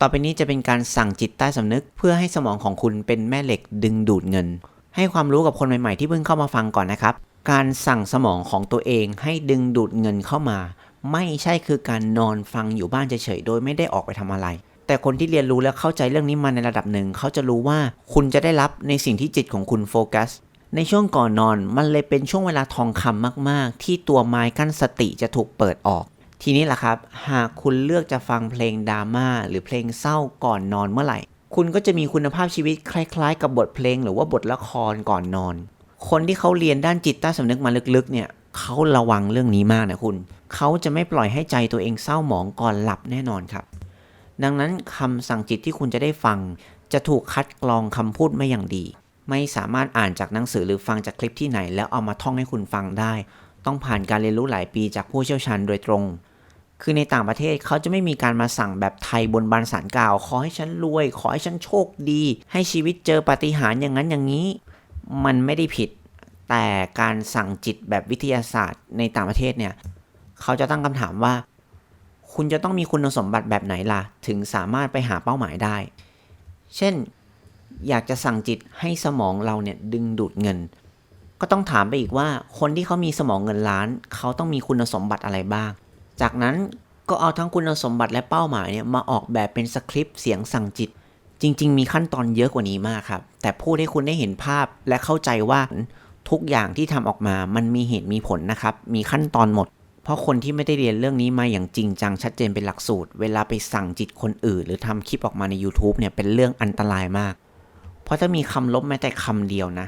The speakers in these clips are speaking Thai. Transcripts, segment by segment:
ต่อไปนี้จะเป็นการสั่งจิตใต้สำนึก เพื่อให้สมองของคุณเป็นแม่เหล็กดึงดูดเงิน ให้ความรู้กับคนใหม่ๆที่เพิ่งเข้ามาฟังก่อนนะครับ การสั่งสมองของตัวเองให้ดึงดูดเงินเข้ามา ไม่ใช่คือการนอนฟังอยู่บ้านเฉยๆโดยไม่ได้ออกไปทำอะไร แต่คนที่เรียนรู้และเข้าใจเรื่องนี้มาในระดับหนึ่ง เขาจะรู้ว่าคุณจะได้รับในสิ่งที่จิตของคุณโฟกัสในช่วงก่อนนอนมันเลยเป็นช่วงเวลาทองคำมาก ๆ ที่ตัวไม้กั้นสติจะถูกเปิดออก ทีนี้ล่ะครับ หากคุณเลือกจะฟังเพลงดราม่าหรือเพลงเศร้าก่อนนอนเมื่อไหร่ คุณก็จะมีคุณภาพชีวิตคล้าย ๆ กับบทเพลง หรือว่าบทละครก่อนนอน คนที่เขาเรียนด้านจิตใต้สำนึกมาลึกๆ เนี่ยเขาระวังเรื่องนี้มากนะคุณ เขาจะไม่ปล่อยให้ใจตัวเองเศร้าหมองก่อนหลับแน่นอนครับ ดังนั้นคำสั่งจิตที่คุณจะได้ฟัง จะถูกคัดกรองคำพูดมาอย่างดี ไม่สามารถอ่านจากหนังสือหรือฟังจากคลิปที่ไหน แล้วเอามาท่องให้คุณฟังได้ ต้องผ่านการเรียนรู้หลายปีจากผู้เชี่ยวชาญโดยตรง คือในต่างประเทศเขาจะไม่มีการมาสั่งแบบไทยบนบานสารกล่าว ขอให้ฉันรวย ขอให้ฉันโชคดี ให้ชีวิตเจอปาฏิหาริย์อย่างนั้นอย่างนี้ มันไม่ได้ผิด แต่การสั่งจิตแบบวิทยาศาสตร์ในต่างประเทศเนี่ยเขาจะตั้งคำถามว่า คุณจะต้องมีคุณสมบัติแบบไหนล่ะ ถึงสามารถไปหาเป้าหมายได้ เช่น อยากจะสั่งจิตให้สมองเราเนี่ยดึงดูดเงิน ก็ต้องถามไปอีกว่า คนที่เขามีสมองเงินล้าน เขาต้องมีคุณสมบัติอะไรบ้าง จากนั้นก็เอาทั้งคุณสมบัติและเป้าหมายเนี่ยมาออกแบบเป็นสคริปต์เสียงสั่งจิต จริง ๆ มีขั้นตอนเยอะกว่านี้มากครับ แต่พูดให้คุณได้เห็นภาพและเข้าใจว่าทุกอย่างที่ทำออกมามันมีเหตุมีผลนะครับ มีขั้นตอนหมด เพราะคนที่ไม่ได้เรียนเรื่องนี้มาอย่างจริงจังชัดเจนเป็นหลักสูตร เวลาไปสั่งจิตคนอื่น หรือทำคลิปออกมาใน YouTube เนี่ยเป็นเรื่องอันตรายมาก เพราะถ้ามีคำลบแม้แต่คำเดียวนะ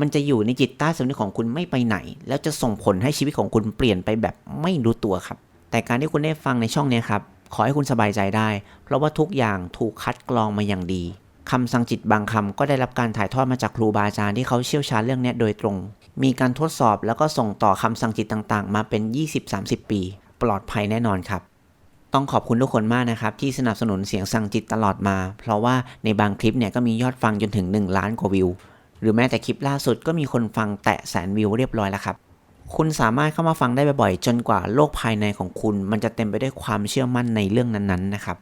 มันจะอยู่ในจิตใต้สำนึกของคุณไม่ไปไหน แล้วจะส่งผลให้ชีวิตของคุณเปลี่ยนไปแบบไม่รู้ตัวครับ แต่การที่คุณได้ฟังในช่องนี้ครับขอให้คุณสบายใจได้ เพราะว่าทุกอย่างถูกคัดกรองมาอย่างดีคำสั่งจิตบางคำก็ได้รับการถ่ายทอดมาจากครูบาอาจารย์ที่เขาเชี่ยวชาญเรื่องนี้โดยตรง มีการทดสอบแล้วก็ส่งต่อคำสั่งจิตต่างๆ มาเป็น 20-30 ปี ปลอดภัยแน่นอนครับ ต้องขอบคุณทุกคนมากนะครับที่สนับสนุนเสียงสั่งจิตตลอดมา เพราะว่าในบางคลิปเนี่ยก็มียอดฟังจนถึง 1 ล้านกว่าวิว หรือแม้แต่คลิปล่าสุดก็มีคนฟังแตะแสนวิวเรียบร้อยแล้วครับ คุณสามารถเข้ามาฟังได้บ่อยๆ จนกว่าโลกภายในของคุณ มันจะเต็มไปด้วยความเชื่อมั่นในเรื่องนั้นๆนะครับ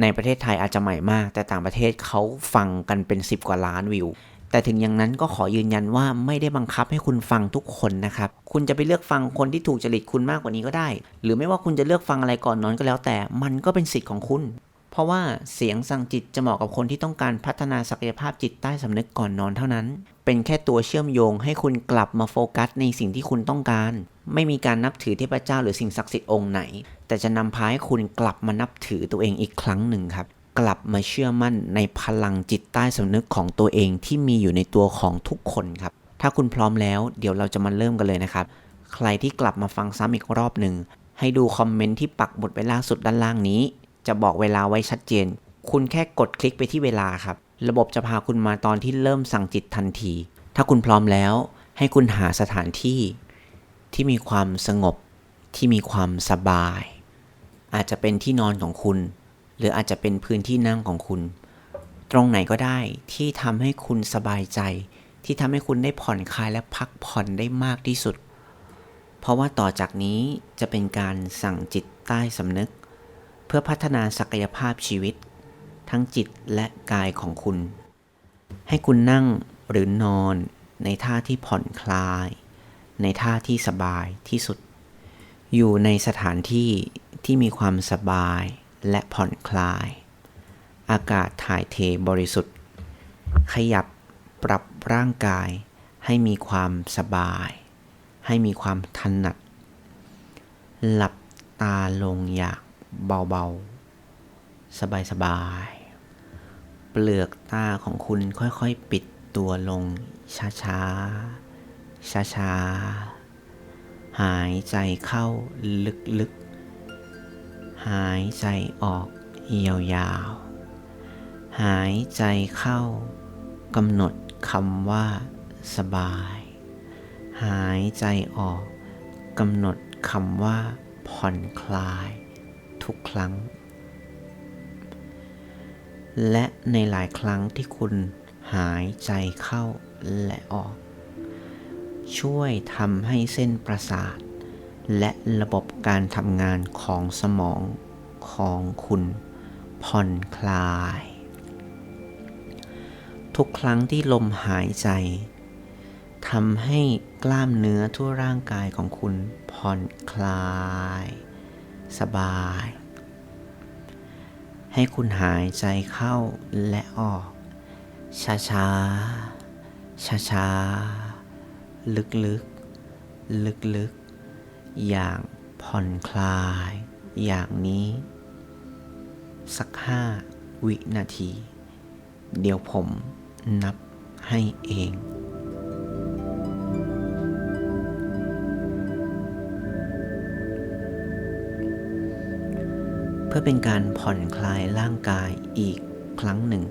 ในประเทศไทยอาจจะใหม่มาก แต่ต่างประเทศเขาฟังกันเป็น 10 กว่าล้านวิว แต่ถึงอย่างนั้นก็ขอยืนยันว่าไม่ได้บังคับให้คุณฟังทุกคนนะครับ คุณจะไปเลือกฟังคนที่ถูกจริตคุณมากกว่านี้ก็ได้ หรือไม่ว่าคุณจะเลือกฟังอะไรก่อนนอนก็แล้วแต่ มันก็เป็นสิทธิ์ของคุณ เพราะว่าเสียงสั่งจิตจะเหมาะกับคนที่ต้องการพัฒนาศักยภาพจิตใต้สำนึกก่อนนอนเท่านั้น เป็นแค่ตัวเชื่อมโยงให้คุณกลับมาโฟกัสในสิ่งที่คุณต้องการ ไม่มีการนับถือเทพเจ้าหรือสิ่งศักดิ์สิทธิ์องค์ไหน แต่จะนำพาให้คุณกลับมานับถือตัวเองอีกครั้งหนึ่งครับกลับมาเชื่อมั่นในพลังจิตใต้สำนึกของตัวเองที่มีอยู่ในตัวของทุกคนครับ ถ้าคุณพร้อมแล้วเดี๋ยวเราจะมาเริ่มกันเลยนะครับ ใครที่กลับมาฟังซ้ำอีกรอบหนึ่ง ให้ดูคอมเมนต์ที่ปักหมุดไว้ล่าสุดด้านล่างนี้ จะบอกเวลาไว้ชัดเจน คุณแค่กดคลิกไปที่เวลาครับ ระบบจะพาคุณมาตอนที่เริ่มสั่งจิตทันที ถ้าคุณพร้อมแล้ว ให้คุณหาสถานที่ที่มีความสงบที่มีความสบาย อาจจะเป็นที่นอนของคุณ หรืออาจจะเป็นพื้นที่นั่งของคุณ ตรงไหนก็ได้ที่ทำให้คุณสบายใจ ที่ทำให้คุณได้ผ่อนคลายและพักผ่อนได้มากที่สุด เพราะว่าต่อจากนี้จะเป็นการสั่งจิตใต้สำนึก เพื่อพัฒนาศักยภาพชีวิต ทั้งจิตและกายของคุณ ให้คุณนั่งหรือนอนในท่าที่ผ่อนคลาย ในท่าที่สบายที่สุด อยู่ในสถานที่ที่มีความสบายและผ่อนคลาย อากาศถ่ายเทบริสุทธิ์ ขยับปรับร่างกายให้มีความสบาย ให้มีความถนัด หลับตาลงอย่างเบาๆ สบายๆเปลือกตาของคุณค่อยๆ ปิดตัวลง ช้าๆ ช้าๆ หายใจเข้าลึกๆ หายใจออกยาวๆ หายใจเข้ากำหนดคำว่า สบาย หายใจออกกำหนดคำว่า ผ่อนคลาย ทุกครั้ง และในหลายครั้งที่คุณหายใจเข้าและออก ช่วยทำให้เส้นประสาท และระบบการทำงานของสมองของคุณผ่อนคลาย ทุกครั้งที่ลมหายใจทำให้กล้ามเนื้อทั่วร่างกายของคุณผ่อนคลาย สบาย ให้คุณหายใจเข้าและออก ช้าช้าช้าช้าลึกลึกลึกลึกๆอย่างผ่อนคลาย อย่างนี้ สักห้าวินาที เดี๋ยวผมนับให้เอง เพื่อเป็นการผ่อนคลายร่างกายอีกครั้งหนึ่ง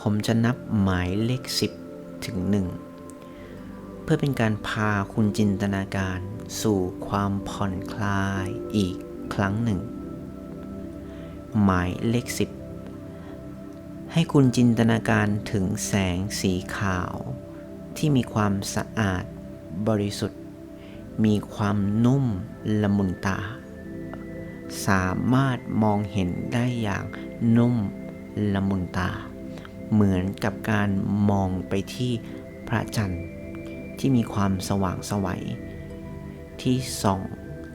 ผมจะนับหมายเลข 10 ถึง 1 เพื่อเป็นการพาคุณจินตนาการสู่ความผ่อนคลายอีกครั้งหนึ่ง หมายเลข 10 ให้คุณจินตนาการถึงแสงสีขาวที่มีความสะอาดบริสุทธิ์ มีความนุ่มละมุนตา สามารถมองเห็นได้อย่างนุ่มละมุนตา เหมือนกับการมองไปที่พระจันทร์ ที่มีความสว่างสวัย ที่ส่อง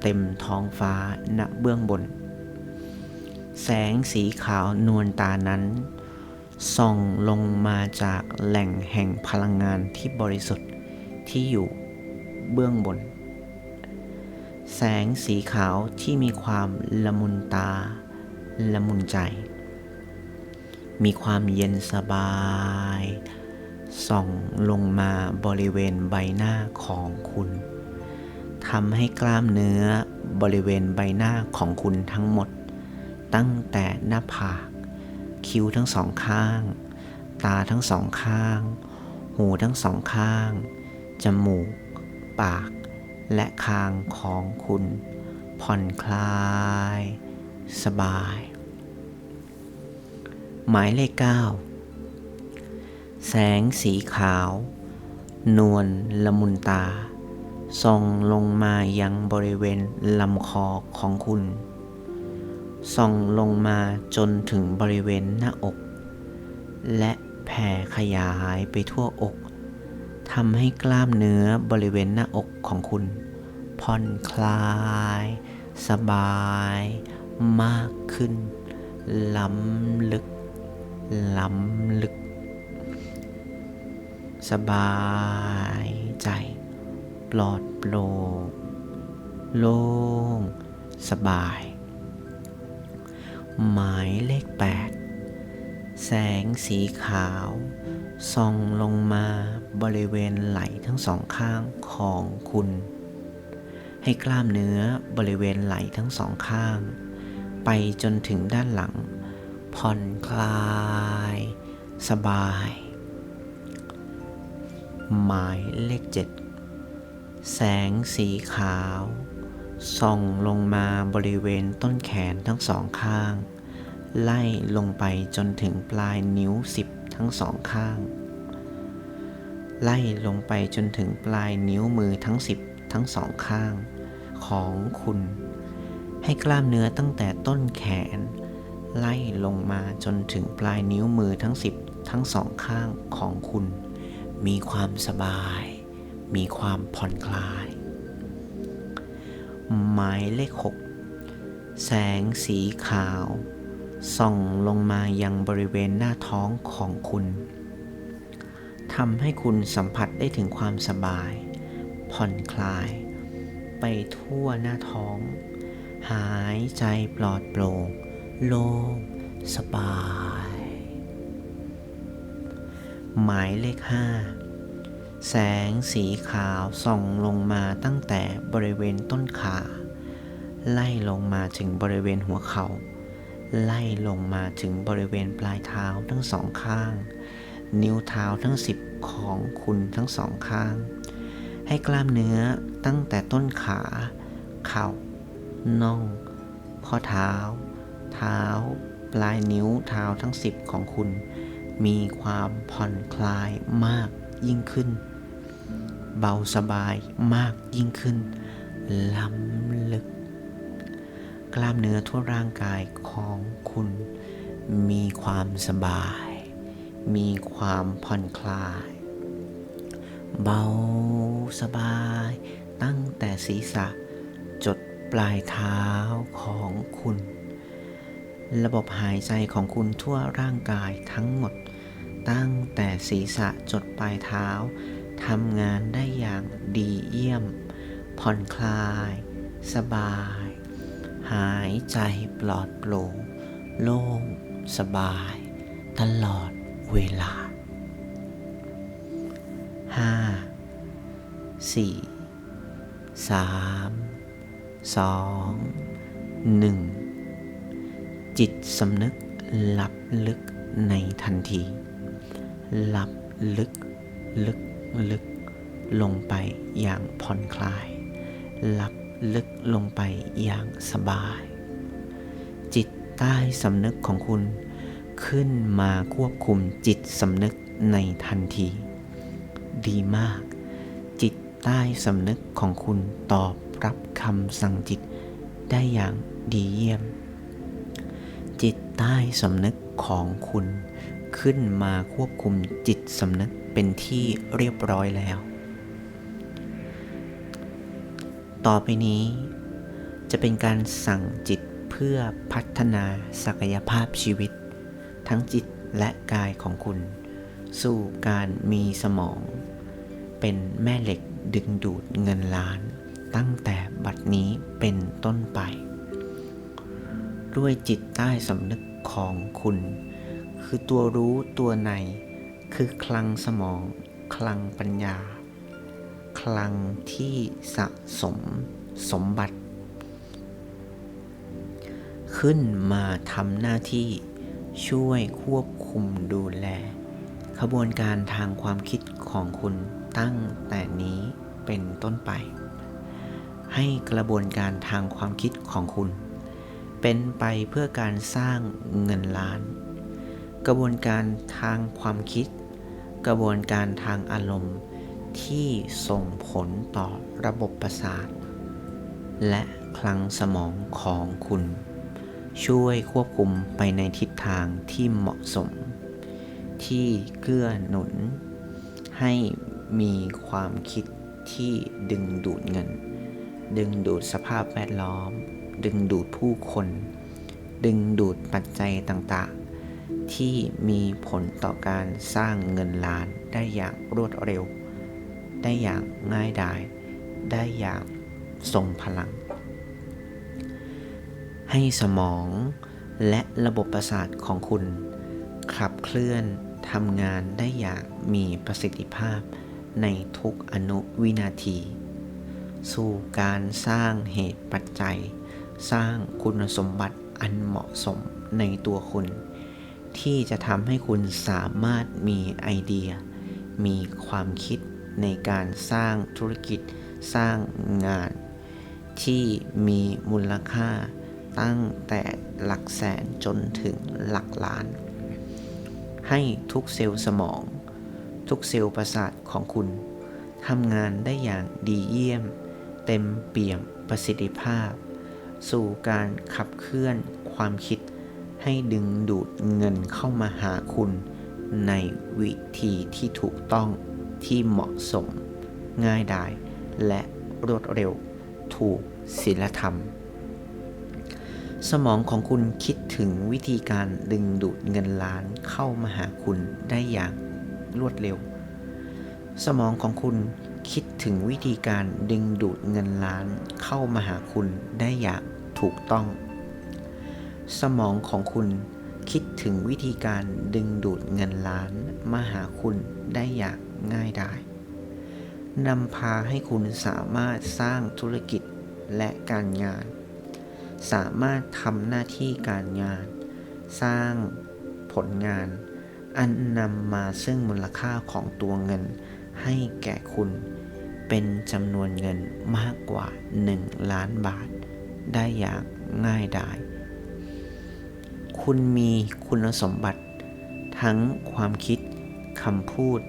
เต็มท้องฟ้าณเบื้องบน แสงสีขาวนวลตานั้น ส่องลงมาจากแหล่งแห่งพลังงานที่บริสุทธิ์ที่อยู่เบื้องบน แสงสีขาวที่มีความละมุนตา ละมุนใจ มีความเย็นสบาย ส่องลงมาบริเวณใบหน้าของคุณทำให้กล้ามเนื้อบริเวณใบหน้าของคุณทั้งหมด ตั้งแต่หน้าผาก คิ้วทั้งสองข้าง ตาทั้งสองข้าง หูทั้งสองข้าง จมูก ปาก และคางของคุณ ผ่อนคลาย สบาย หมายเลขเก้าแสงสีขาว นวลละมุนตา ส่องลงมายังบริเวณลำคอของคุณ ส่องลงมาจนถึงบริเวณหน้าอก และแผ่ขยายไปทั่วอกทำให้กล้ามเนื้อบริเวณหน้าอกของคุณ ผ่อนคลาย สบาย มากขึ้น ล้ำลึก ล้ำลึก สบายใจ ปลอดโปร่งโล่ง สบาย หมายเลข 8 แสงสีขาวส่องลงมาบริเวณไหล่ทั้งสองข้างของคุณ ให้กล้ามเนื้อบริเวณไหล่ทั้งสองข้าง ไปจนถึงด้านหลัง ผ่อนคลาย สบาย หมายเลข7แสงสีขาว ส่องลงมาบริเวณต้นแขนทั้งสองข้าง ไล่ลงไปจนถึงปลายนิ้วสิบทั้งสองข้าง ไล่ลงไปจนถึงปลายนิ้วมือทั้งสิบ ทั้งสองข้างของคุณ ให้กล้ามเนื้อตั้งแต่ต้นแขน ไล่ลงมาจนถึงปลายนิ้วมือทั้งสิบทั้งสองข้างของคุณ มีความสบาย มีความผ่อนคลาย หมายเลข 6 แสงสีขาว ส่องลงมายังบริเวณหน้าท้องของคุณทำให้คุณสัมผัสได้ถึงความสบาย ผ่อนคลาย ไปทั่วหน้าท้อง หายใจปลอดโปร่ง โล่งสบาย หมายเลข5แสงสีขาวส่องลงมาตั้งแต่บริเวณต้นขา ไล่ลงมาถึงบริเวณหัวเขา่าไล่ลงมาถึงบริเวณปลายเท้าทั้งสองข้าง นิ้วเท้าทั้งสิบของคุณทั้งสองข้าง ให้กล้ามเนื้อตั้งแต่ต้นขา เข่า น่อง ข้อเท้า เท้า ปลายนิ้วเท้าทั้งสิบของคุณ มีความผ่อนคลายมากยิ่งขึ้น เบาสบายมากยิ่งขึ้น ล้ำลึก กล้ามเนื้อทั่วร่างกายของคุณ มีความสบาย มีความผ่อนคลาย เบา สบาย ตั้งแต่ศีรษะ จดปลายเท้าของคุณ ระบบหายใจของคุณทั่วร่างกายทั้งหมด ตั้งแต่ศีรษะจดปลายเท้าทำงานได้อย่างดีเยี่ยม ผ่อนคลาย สบาย หายใจปลอดโปร่งโล่ง สบาย ตลอดเวลาห้า สี่สามสองหนึ่งจิตสำนึกหลับลึกในทันที หลับลึกลึกลึกลงไปอย่างผ่อนคลาย หลับลึกลงไปอย่างสบาย จิตใต้สำนึกของคุณ ขึ้นมาควบคุมจิตสำนึกในทันที ดีมาก ใต้สำนึกของคุณตอบรับคำสั่งจิตได้อย่างดีเยี่ยม จิตใต้สำนึกของคุณขึ้นมาควบคุมจิตสำนึกเป็นที่เรียบร้อยแล้ว ต่อไปนี้ จะเป็นการสั่งจิตเพื่อพัฒนาศักยภาพชีวิต ทั้งจิตและกายของคุณ สู่การมีสมอง เป็นแม่เหล็ก ดึงดูดเงินล้าน ตั้งแต่บัดนี้เป็นต้นไป ด้วยจิตใต้สำนึกของคุณ คือตัวรู้ตัวใน คือคลังสมอง คลังปัญญา คลังที่สะสมสมบัติ ขึ้นมาทำหน้าที่ช่วยควบคุมดูแลขบวนการทางความคิดของคุณ ตั้งแต่นี้เป็นต้นไป ให้กระบวนการทางความคิดของคุณ เป็นไปเพื่อการสร้างเงินล้าน กระบวนการทางความคิด กระบวนการทางอารมณ์ที่ส่งผลต่อระบบประสาท และคลังสมองของคุณ ช่วยควบคุมไปในทิศทางที่เหมาะสม ที่เกื้อหนุน ให้ มีความคิดที่ดึงดูดเงิน ดึงดูดสภาพแวดล้อม ดึงดูดผู้คน ดึงดูดปัจจัยต่างๆ ที่มีผลต่อการสร้างเงินล้านได้อย่างรวดเร็ว ได้อย่างง่ายดาย ได้อย่างทรงพลัง ให้สมองและระบบประสาทของคุณ ขับเคลื่อนทำงานได้อย่างมีประสิทธิภาพ ในทุกอนุวินาที สู่การสร้างเหตุปัจจัย สร้างคุณสมบัติอันเหมาะสมในตัวคุณ ที่จะทำให้คุณสามารถมีไอเดีย มีความคิดในการสร้างธุรกิจสร้างงาน ที่มีมูลค่าตั้งแต่หลักแสนจนถึงหลักล้าน ให้ทุกเซลล์สมอง ทุกเซลล์ประสาท ของคุณทำงานได้อย่างดีเยี่ยม เต็มเปี่ยมประสิทธิภาพ สู่การขับเคลื่อนความคิดให้ดึงดูดเงินเข้ามาหาคุณในวิธีที่ถูกต้องที่เหมาะสม ง่ายดาย และรวดเร็ว ถูกศีลธรรม สมองของคุณคิดถึงวิธีการดึงดูดเงินล้านเข้ามาหาคุณได้อย่างรวดเร็ว สมองของคุณคิดถึงวิธีการดึงดูดเงินล้านเข้ามาหาคุณได้อย่างถูกต้อง สมองของคุณคิดถึงวิธีการดึงดูดเงินล้านมาหาคุณได้อย่างง่ายดายนำพาให้คุณสามารถสร้างธุรกิจและการงาน สามารถทำหน้าที่การงาน สร้างผลงาน อันนำมาซึ่งมูลค่าของตัวเงิน ให้แก่คุณ เป็นจำนวนเงินมากกว่า 1 ล้านบาท ได้อย่างง่ายดาย คุณมีคุณสมบัติ ทั้งความคิดคำพูด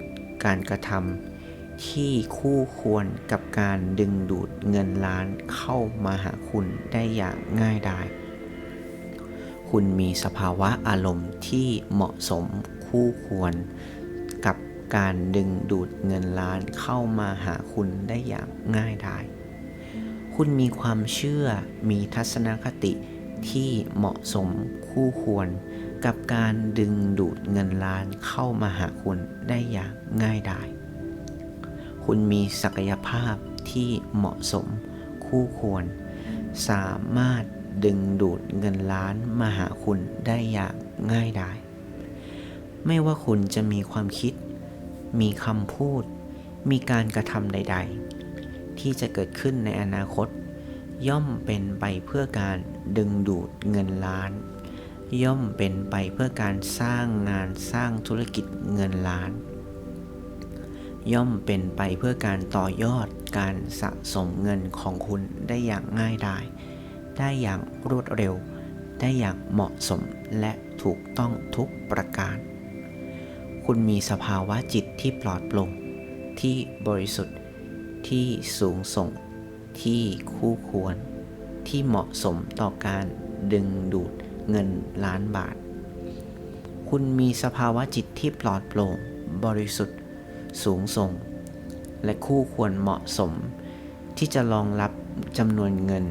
การกระทำที่คู่ควรกับการดึงดูดเงินล้านเข้ามาหาคุณได้อย่างง่ายดายคุณมีสภาวะอารมณ์ที่เหมาะสมคู่ควร การดึงดูดเงินล้านเข้ามาหาคุณได้อย่างง่ายดาย คุณมีความเชื่อมีทัศนคติที่เหมาะสมคู่ควร กับการดึงดูดเงินล้านเข้ามาหาคุณได้อย่างง่ายดาย คุณมีศักยภาพที่เหมาะสมคู่ควร สามารถดึงดูดเงินล้านมาหาคุณได้อย่างง่ายดาย ไม่ว่าคุณจะมีความคิด มีคำพูด มีการกระทำใด ๆ ที่จะเกิดขึ้นในอนาคต ย่อมเป็นไปเพื่อการดึงดูดเงินล้าน ย่อมเป็นไปเพื่อการสร้างงานสร้างธุรกิจเงินล้าน ย่อมเป็นไปเพื่อการต่อยอดการสะสมเงินของคุณได้อย่างง่ายดาย ได้อย่างรวดเร็ว ได้อย่างเหมาะสมและถูกต้องทุกประการ คุณมีสภาวะจิตที่ปลอดโปร่งที่บริสุทธิ์ ที่สูงส่ง ที่คู่ควร ที่เหมาะสมต่อการดึงดูดเงินล้านบาท คุณมีสภาวะจิตที่ปลอดโปร่ง บริสุทธิ์ สูงส่ง และคู่ควรเหมาะสม ที่จะรองรับจำนวนเงิน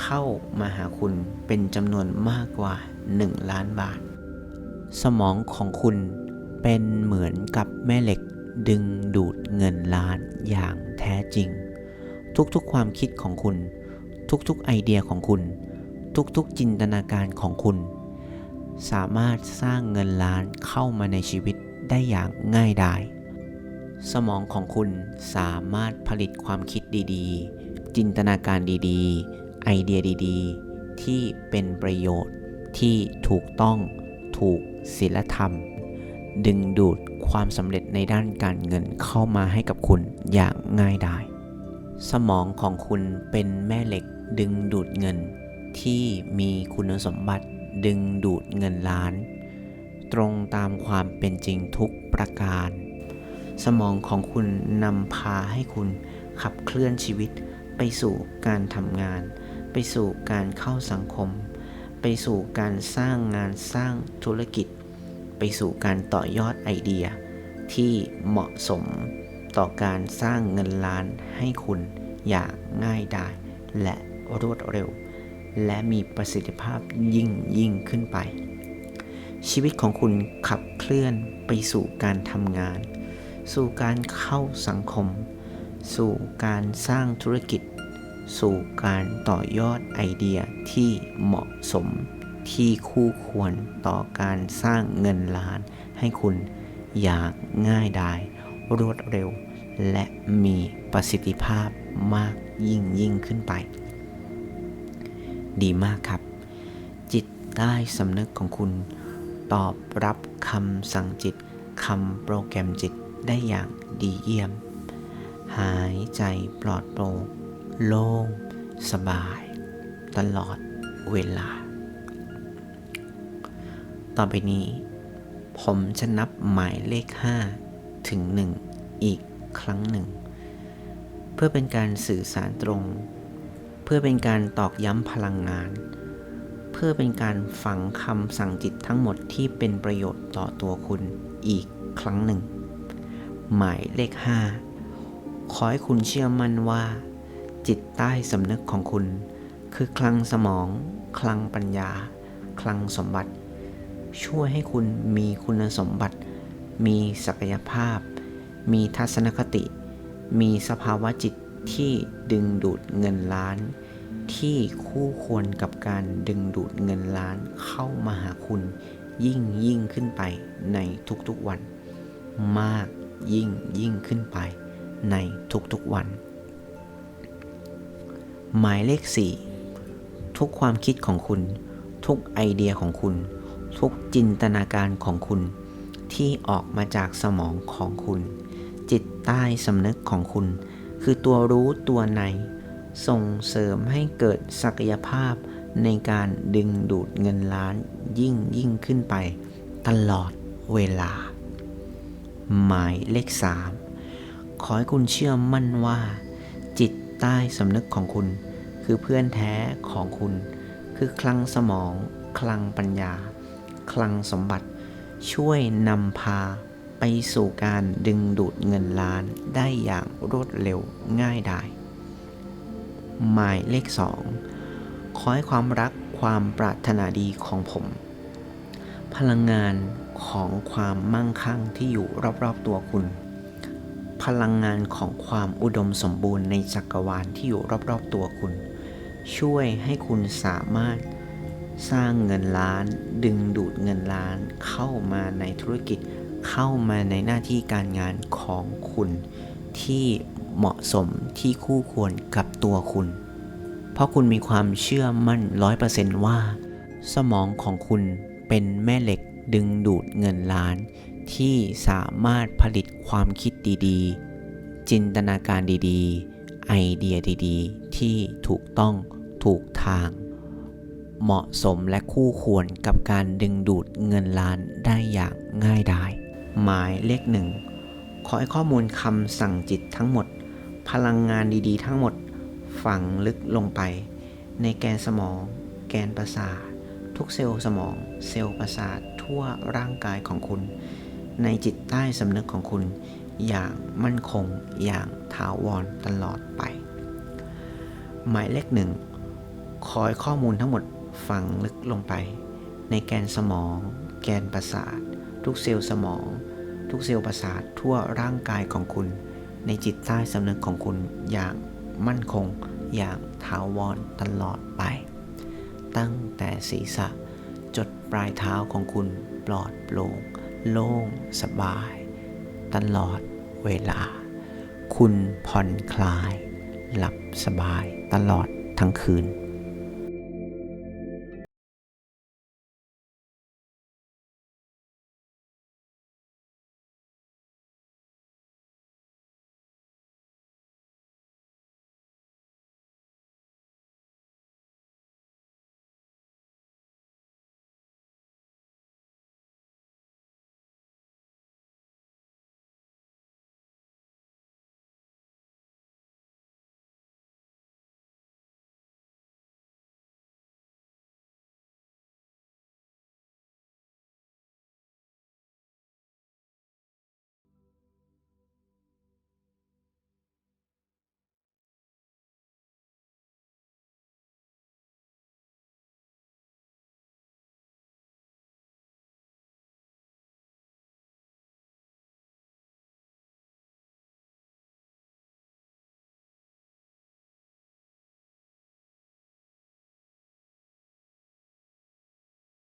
เข้ามาหาคุณเป็นจำนวนมากกว่า 1 ล้านบาท สมองของคุณ เป็นเหมือนกับแม่เหล็กดึงดูดเงินล้านอย่างแท้จริง ทุกๆความคิดของคุณ ทุกๆไอเดียของคุณ ทุกๆจินตนาการของคุณ สามารถสร้างเงินล้านเข้ามาในชีวิตได้อย่างง่ายดายสมองของคุณสามารถผลิตความคิดดีๆ จินตนาการดีๆ ไอเดียดีๆ ที่เป็นประโยชน์ที่ถูกต้องถูกศีลธรรม ดึงดูดความสำเร็จในด้านการเงินเข้ามาให้กับคุณอย่างง่ายดาย สมองของคุณเป็นแม่เหล็กดึงดูดเงิน ที่มีคุณสมบัติดึงดูดเงินล้าน ตรงตามความเป็นจริงทุกประการ สมองของคุณนำพาให้คุณขับเคลื่อนชีวิตไปสู่การทำงาน ไปสู่การเข้าสังคม ไปสู่การสร้างงานสร้างธุรกิจ ไปสู่การต่อยอดไอเดีย ที่เหมาะสมต่อการสร้างเงินล้านให้คุณอย่างง่ายดายและรวดเร็ว และมีประสิทธิภาพยิ่งยิ่งขึ้นไป ชีวิตของคุณขับเคลื่อนไปสู่การทำงาน สู่การเข้าสังคม สู่การสร้างธุรกิจ สู่การต่อยอดไอเดียที่เหมาะสม ที่คู่ควรต่อการสร้างเงินล้าน ให้คุณอย่างง่ายดาย รวดเร็ว และมีประสิทธิภาพมากยิ่งยิ่งขึ้นไป ดีมากครับ จิตใต้สำนึกของคุณ ตอบรับคำสั่งจิตคำโปรแกรมจิตได้อย่างดีเยี่ยม หายใจปลอดโปร่งโล่งสบาย ตลอดเวลา ต่อไปนี้ ผมจะนับหมายเลข 5 ถึง 1 อีกครั้งหนึ่ง เพื่อเป็นการสื่อสารตรง เพื่อเป็นการตอกย้ำพลังงาน เพื่อเป็นการฝังคำสั่งจิตทั้งหมดที่เป็นประโยชน์ต่อตัวคุณอีกครั้งหนึ่ง หมายเลข 5 ขอให้คุณเชื่อมั่นว่า จิตใต้สำนึกของคุณ คือคลังสมอง คลังปัญญา คลังสมบัติ ช่วยให้คุณมีคุณสมบัติ มีศักยภาพ มีทัศนคติ มีสภาวะจิตที่ดึงดูดเงินล้าน ที่คู่ควรกับการดึงดูดเงินล้านเข้ามาหาคุณ ยิ่งยิ่งขึ้นไปในทุกๆวัน มากยิ่งยิ่งขึ้นไปในทุกๆวัน หมายเลข 4 ทุกความคิดของคุณ ทุกไอเดียของคุณ ทุกจินตนาการของคุณ ที่ออกมาจากสมองของคุณ จิตใต้สำนึกของคุณ คือตัวรู้ตัวใน ส่งเสริมให้เกิดศักยภาพในการดึงดูดเงินล้านยิ่งยิ่งขึ้นไป ตลอดเวลา หมายเลข 3 ขอให้คุณเชื่อมั่นว่า จิตใต้สำนึกของคุณ คือเพื่อนแท้ของคุณ คือคลังสมอง คลังปัญญา คลังสมบัติ ช่วยนำพาไปสู่การดึงดูดเงินล้านได้อย่างรวดเร็วง่ายดายหมายเลขสองขอให้ความรักความปรารถนาดีของผม พลังงานของความมั่งคั่งที่อยู่รอบๆตัวคุณ พลังงานของความอุดมสมบูรณ์ในจักรวาลที่อยู่รอบๆตัวคุณ ช่วยให้คุณสามารถ สร้างเงินล้าน ดึงดูดเงินล้าน เข้ามาในธุรกิจ เข้ามาในหน้าที่การงานของคุณที่เหมาะสมที่คู่ควรกับตัวคุณ เพราะคุณมีความเชื่อมั่นร้อยเปอร์เซนต์ว่า สมองของคุณเป็นแม่เหล็กดึงดูดเงินล้าน ที่สามารถผลิตความคิดดีๆ จินตนาการดีๆ ไอเดียดีๆ ที่ถูกต้องถูกทาง เหมาะสมและคู่ควรกับการดึงดูดเงินล้านได้อย่างง่ายดาย หมายเลขหนึ่งขอให้ข้อมูลคำสั่งจิตทั้งหมด พลังงานดีๆ ทั้งหมดฝังลึกลงไป ในแกนสมอง แกนประสาท ทุกเซลล์สมอง เซลล์ประสาททั่วร่างกายของคุณ ในจิตใต้สำนึกของคุณ อย่างมั่นคงอย่างถาวรตลอดไป หมายเลขหนึ่งขอให้ข้อมูลทั้งหมด ฝังลึกลงไป ในแกนสมอง แกนประสาท ทุกเซลล์สมอง ทุกเซลล์ประสาททั่วร่างกายของคุณ ในจิตใต้สำนึกของคุณอย่างมั่นคง อย่างถาวรตลอดไป ตั้งแต่ศีรษะ จดปลายเท้าของคุณปลอดโปร่งโล่งสบาย ตลอดเวลา คุณผ่อนคลาย หลับสบายตลอดทั้งคืน